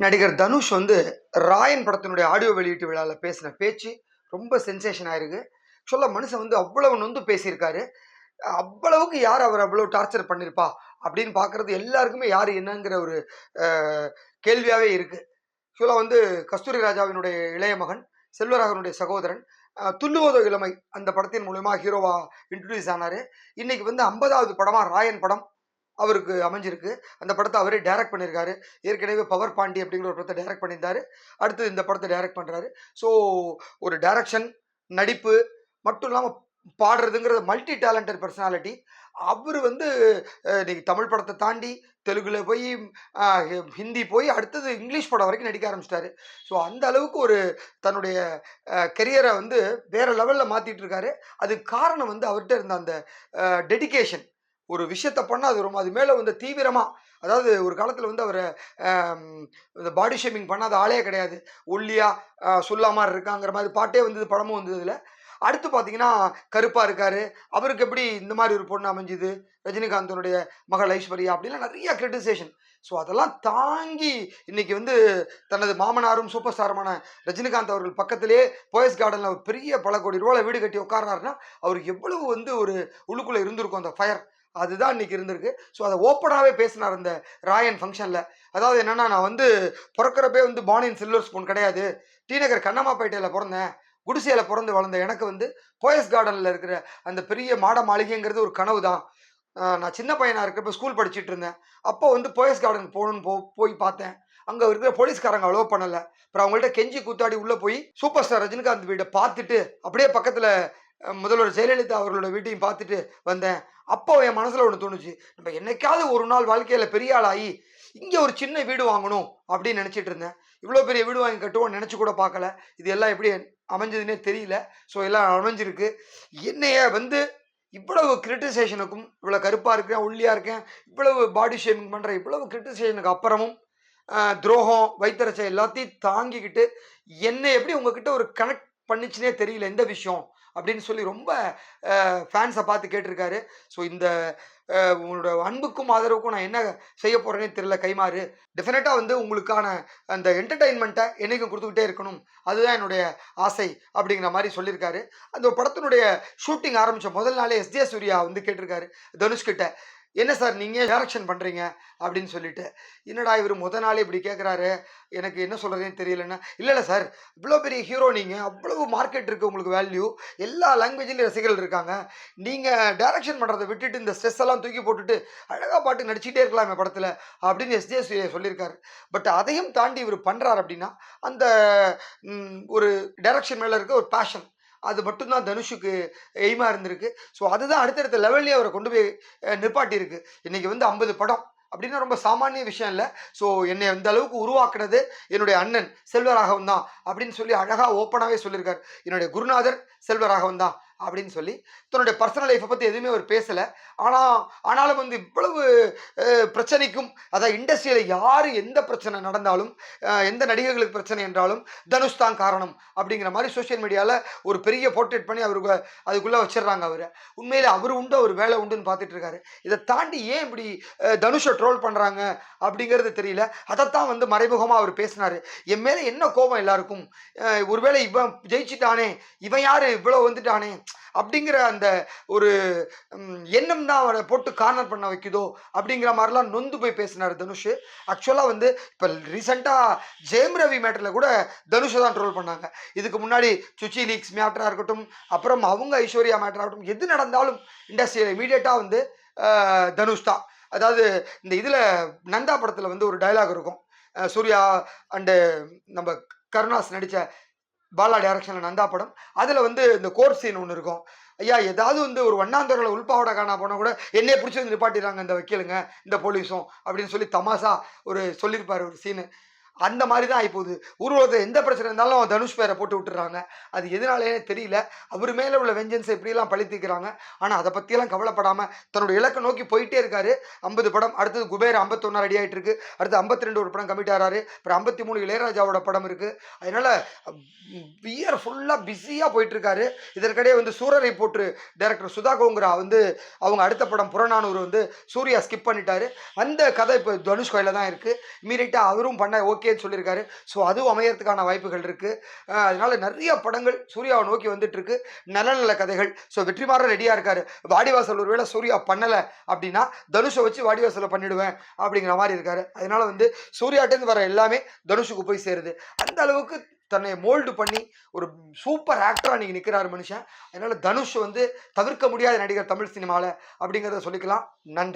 நடிகர் தனுஷ் வந்து ராயன் படத்தினுடைய ஆடியோ வெளியீட்டு விழாவில் பேசின பேச்சு ரொம்ப சென்சேஷன் ஆயிருக்கு சொல்ல மனுஷன் வந்து அவ்வளவு நொந்து பேசியிருக்காரு. அவ்வளவுக்கு யார் அவர் அவ்வளவு டார்ச்சர் பண்ணியிருப்பா அப்படின்னு பார்க்கறது எல்லாருக்குமே யார் என்னங்கிற ஒரு கேள்வியாகவே இருக்குது இருக்கு. சொல்ல வந்து கஸ்தூரி ராஜாவினுடைய இளைய மகன் செல்வராகவனுடைய சகோதரன் துள்ளுவதோ இளமை அந்த படத்தின் மூலயமா ஹீரோவா இன்ட்ரடியூஸ் ஆனார். இன்னைக்கு வந்து ஐம்பதாவது படமா ராயன் படம். அவருக்கு அமைஞ்சிருக்கு. அந்த படத்தை அவரே டைரக்ட் பண்ணியிருக்காரு. ஏற்கனவே பவர் பாண்டி அப்படிங்கிற ஒரு படத்தை டைரக்ட் பண்ணியிருந்தாரு. அடுத்து இந்த படத்தை டைரக்ட் பண்ணுறாரு ஸோ ஒரு டைரக்ஷன் நடிப்பு மட்டும் இல்லாமல் பாடுறதுங்கிறது மல்டி டேலண்டட் பர்சனாலிட்டி அவர் வந்து அஹ், இன்னைக்கு தமிழ் படத்தை தாண்டி தெலுங்குல போய் ஹிந்தி போய் அடுத்தது இங்கிலீஷ் படம் வரைக்கும் நடிக்க ஆரம்பிச்சிட்டாரு. ஸோ அந்த அளவுக்கு ஒரு தன்னுடைய கெரியரை வந்து வேறு லெவலில் மாற்றிட்டு இருக்காரு. அதுக்கு காரணம் வந்து அவர்கிட்ட இருந்த அந்த டெடிகேஷன் ஒரு விஷயத்த பண்ணால் அது ரொம்ப அது மேலே வந்து தீவிரமாக அதாவது ஒரு காலத்தில் வந்து அவரை இந்த பாடி ஷேமிங் பண்ணாத ஆளே கிடையாது. ஒல்லியாக சொல்லாமல் இருக்காங்கிற மாதிரி பாட்டே வந்தது படமும் வந்தது அடுத்து பார்த்தீங்கன்னா கருப்பாக இருக்கார். அவருக்கு எப்படி இந்த மாதிரி ஒரு பொண்ணு அமைஞ்சுது? ரஜினிகாந்தனுடைய மகள் ஐஸ்வர்யா அப்படிலாம் நிறைய கிரிட்டிசேஷன் ஸோ அதெல்லாம் தாங்கி இன்னைக்கு வந்து தனது மாமனாரும் சூப்பர் ஸ்டாருமான ரஜினிகாந்த் அவர்கள் பக்கத்திலே போயஸ் கார்டனில் ஒரு பெரிய பல கோடி ரூபாவில் வீடு கட்டி உட்கார்றாருன்னா அவர் எவ்வளவு வந்து ஒரு உள்ளுக்குள்ளே இருந்திருக்கும் அந்த ஃபயர் அதுதான் இன்னைக்கு இருந்திருக்கு. ஸோ அதை ஓப்பனாகவே பேசினார் அந்த ராயன் ஃபங்க்ஷனில் அதாவது என்னன்னா நான் வந்து பிறக்கிறப்பே வந்து பானின் சில்வர் ஸ்பூன் கிடையாது. டிநகர் கண்ணம்மாப்பேட்டையில் பிறந்தேன். குடிசையில் பிறந்து வளர்ந்த எனக்கு வந்து போயஸ் கார்டனில் இருக்கிற அந்த பெரிய மாட மாளிகைங்கிறது ஒரு கனவு தான். நான் சின்ன பையனாக இருக்கிறப்ப ஸ்கூல் படிச்சுட்டு இருந்தேன். அப்போ வந்து போயஸ் கார்டன் போகணும்னு போ போய் பார்த்தேன். அங்கே இருக்கிற போலீஸ்காரங்க அலோவ் பண்ணலை. அப்புறம் அவங்கள்ட்ட கெஞ்சி கூத்தாடி உள்ளே போய் சூப்பர் ஸ்டார் ரஜினிகாந்த் வீட்டை பார்த்துட்டு அப்படியே பக்கத்தில் முதல்வர் ஜெயலலிதா அவர்களோட வீட்டையும் பார்த்துட்டு வந்தேன். அப்போ என் மனசில் ஒன்று தோணுச்சு. நம்ம என்னைக்காவது ஒரு நாள் வாழ்க்கையில் பெரிய ஆளாகி இங்கே ஒரு சின்ன வீடு வாங்கணும் அப்படின்னு நினச்சிட்டு இருந்தேன். இவ்வளோ பெரிய வீடு வாங்கி கட்டுவோம் நினச்சி கூட பார்க்கல. இது எல்லாம் எப்படி அமைஞ்சதுன்னே தெரியல. ஸோ எல்லாம் அமைஞ்சிருக்கு. என்னைய வந்து இவ்வளவு கிரிட்டிசேஷனுக்கும் இவ்வளோ கருப்பாக இருக்கேன் ஒல்லியாக இருக்கேன் இவ்வளவு பாடி ஷேமிங் பண்ணுற இவ்வளவு கிரிட்டிசேஷனுக்கு அப்புறமும் துரோகம் வைத்தரசை எல்லாத்தையும் தாங்கிக்கிட்டு என்னை எப்படி உங்ககிட்ட ஒரு கனெக்ட் பண்ணிச்சுனே தெரியல. எந்த விஷயம். அப்படின்னு சொல்லி ரொம்ப ஃபேன்ஸை பார்த்து கேட்டிருக்காரு. ஸோ இந்த உங்களோட அன்புக்கும் ஆதரவுக்கும் நான் என்ன செய்ய போகிறேனே தெரியல கைமாறு. டெஃபினட்டாக வந்து உங்களுக்கான அந்த என்டர்டெயின்மெண்ட்டை என்னைக்கும் கொடுத்துக்கிட்டே இருக்கணும். அதுதான் என்னுடைய ஆசை அப்படிங்கிற மாதிரி சொல்லியிருக்காரு. அந்த படத்தினுடைய ஷூட்டிங் ஆரம்பித்த முதல் நாளே எஸ்ஜே சூர்யா வந்து கேட்டிருக்காரு. தனுஷ்கிட்ட. என்ன சார் நீங்கள் டேரக்ஷன் பண்ணுறீங்க அப்படின்னு சொல்லிட்டு. என்னடா இவர் முத நாளே இப்படி கேட்குறாரு எனக்கு என்ன சொல்கிறதுன்னு தெரியலன்னா இல்லை இல்லை சார். இவ்வளோ பெரிய ஹீரோ நீங்கள் அவ்வளவு மார்க்கெட் இருக்குது உங்களுக்கு வேல்யூ எல்லா லாங்குவேஜ்லேயும் ரசிகர்கள் இருக்காங்க. நீங்கள் டேரக்ஷன் பண்ணுறதை விட்டுட்டு இந்த ஸ்ட்ரெஸ் எல்லாம் தூக்கி போட்டுட்டு அழகாக பாட்டு நடிச்சிட்டே இருக்கலாமே படத்தில் அப்படின்னு எஸ்ஜே சொல்லியிருக்காரு. பட் அதையும் தாண்டி இவர் பண்ணுறாரு அப்படின்னா அந்த ஒரு டைரக்ஷன் மேலே இருக்க ஒரு பேஷன் அது மட்டும்தான் தனுஷுக்கு எய்மாக இருந்திருக்கு. ஸோ அதுதான் அடுத்தடுத்த லெவல்லே அவரை கொண்டு போய் நிப்பாட்டியிருக்கு. இன்றைக்கி வந்து ஐம்பது படம் அப்படின்னா ரொம்ப சாமானிய விஷயம் இல்லை. ஸோ என்னை இந்த அளவுக்கு உருவாக்குனது என்னுடைய அண்ணன் செல்வராகவன் தான் அப்படின்னு சொல்லி அழகாக ஓப்பனாகவே சொல்லியிருக்கார். என்னுடைய குருநாதர் செல்வராகவன் தான் அப்படின்னு சொல்லி தன்னுடைய பர்சனல் லைஃப்பை பற்றி எதுவுமே அவர் பேசலை. ஆனால் ஆனாலும் வந்து இவ்வளவு பிரச்சனைக்கும் அதாவது இண்டஸ்ட்ரியில் யார் எந்த பிரச்சனை நடந்தாலும் எந்த நடிகர்களுக்கு பிரச்சனை என்றாலும் தனுஷ் தான் காரணம் அப்படிங்கிற மாதிரி சோஷியல் மீடியாவில் ஒரு பெரிய போர்ட்ரேட் பண்ணி அவருக்கு அதுக்குள்ளே வச்சிடுறாங்க அவரை. உண்மையிலே அவர் உண்டு அவர் வேலை உண்டுன்னு பார்த்துட்டு இருக்காரு. இதை தாண்டி ஏன் இப்படி தனுஷை ட்ரோல் பண்ணுறாங்க அப்படிங்கிறது தெரியல. அதைத்தான் வந்து மறைமுகமாக அவர் பேசினார். என் மேலே என்ன கோபம் எல்லாருக்கும்? ஒருவேளை இவன் ஜெயிச்சிட்டானே இவன் யார்? இவ்வளோ வந்துட்டானே அப்படிங்கிற அந்த ஒரு எண்ணம் தான் அவரை போட்டு கார்னர் பண்ண வைக்குதோ அப்படிங்கிற மாதிரிலாம் நொந்து போய் பேசினார் தனுஷ். ஆக்சுவலாக வந்து இப்போ ரீசெண்டாக ஜெயம் ரவி மேட்டரில் கூட தனுஷை தான் ட்ரோல் பண்ணாங்க. இதுக்கு முன்னாடி சுச்சி லீக்ஸ் மேட்டராக இருக்கட்டும் அப்புறம் அவங்க ஐஸ்வர்யா மேட்டராக இருக்கட்டும் எது நடந்தாலும் இண்டஸ்ட்ரியில் இமீடியட்டாக வந்து தனுஷ் தான். அதாவது இந்த இதில் நந்தா படத்தில் வந்து ஒரு டயலாக் இருக்கும். சூர்யா அண்டு நம்ம கருணாஸ் நடித்த பாலா டைரக்ஷனில் நந்தா படம். அதில் வந்து இந்த கோர் சீன் ஒன்று இருக்கும். ஐயா ஏதாவது வந்து ஒரு வண்ணாந்தரில் உள்பாவோட காணா போனால் கூட என்னையே பிடிச்சி வந்து நிப்பாட்டிடுறாங்க இந்த வக்கீலுங்க இந்த போலீஸும் அப்படின்னு சொல்லி தமாசா ஒரு சொல்லியிருப்பார் ஒரு சீனு அந்த மாதிரி தான் ஆகிப்போகுது ஊர்வலத்தில் எந்த பிரச்சனை இருந்தாலும் தனுஷ் பேரை போட்டு விட்டுறாங்க அது எதனாலேயே தெரியல. அவர் மேலே உள்ள வெஞ்சன்ஸை இப்படியெல்லாம் பழித்திக்கிறாங்க ஆனால் அதை பற்றியெல்லாம் கவலைப்படாமல் தன்னோட இலக்கை நோக்கி போயிட்டே இருக்காரு. ஐம்பது படம் அடுத்தது குபேர் ஐம்பத்தொன்னா ரெடி ஆகிட்டு இருக்கு. அடுத்து ஐம்பத்தி ரெண்டு ஒரு படம் கமிட் ஆகிறாரு அப்புறம் ஐம்பத்தி மூணு இளையராஜாவோட படம் இருக்குது அதனால் இயர் ஃபுல்லாக பிஸியாக போயிட்டுருக்காரு. இதற்கிடையே வந்து சூரரை போட்டு டேரக்டர் சுதா கோங்குரா வந்து அவங்க அடுத்த படம் புறநானூறு வந்து சூர்யா ஸ்கிப் பண்ணிட்டாரு. அந்த கதை இப்போ தனுஷ் கோயில தான் இருக்குது இமீடியட்டாக அவரும் பண்ண ஓகே ஓகேன்னு சொல்லியிருக்காரு. ஸோ அதுவும் அமையறதுக்கான வாய்ப்புகள் இருக்குது அதனால் அதனால நிறைய படங்கள் சூர்யாவை நோக்கி வந்துட்டுருக்கு நல்ல நல்ல கதைகள். ஸோ வெற்றிமாறன் ரெடியாக இருக்காரு. வாடிவாசல் ஒருவேளை சூர்யா பண்ணலை அப்படின்னா தனுஷை வச்சு வாடிவாசலை பண்ணிடுவேன் அப்படிங்கிற மாதிரி இருக்காரு. அதனால் வந்து சூர்யாட்டேருந்து வர எல்லாமே தனுஷுக்கு போய் சேருது. அந்த அளவுக்கு தன்னை மோல்டு பண்ணி ஒரு சூப்பர் ஆக்டராக நீங்க நிற்கிறாரு மனுஷன். அதனால் தனுஷ் வந்து தவிர்க்க முடியாத நடிகர் தமிழ் சினிமாவில் அப்படிங்கிறத சொல்லிக்கலாம். நன்றி.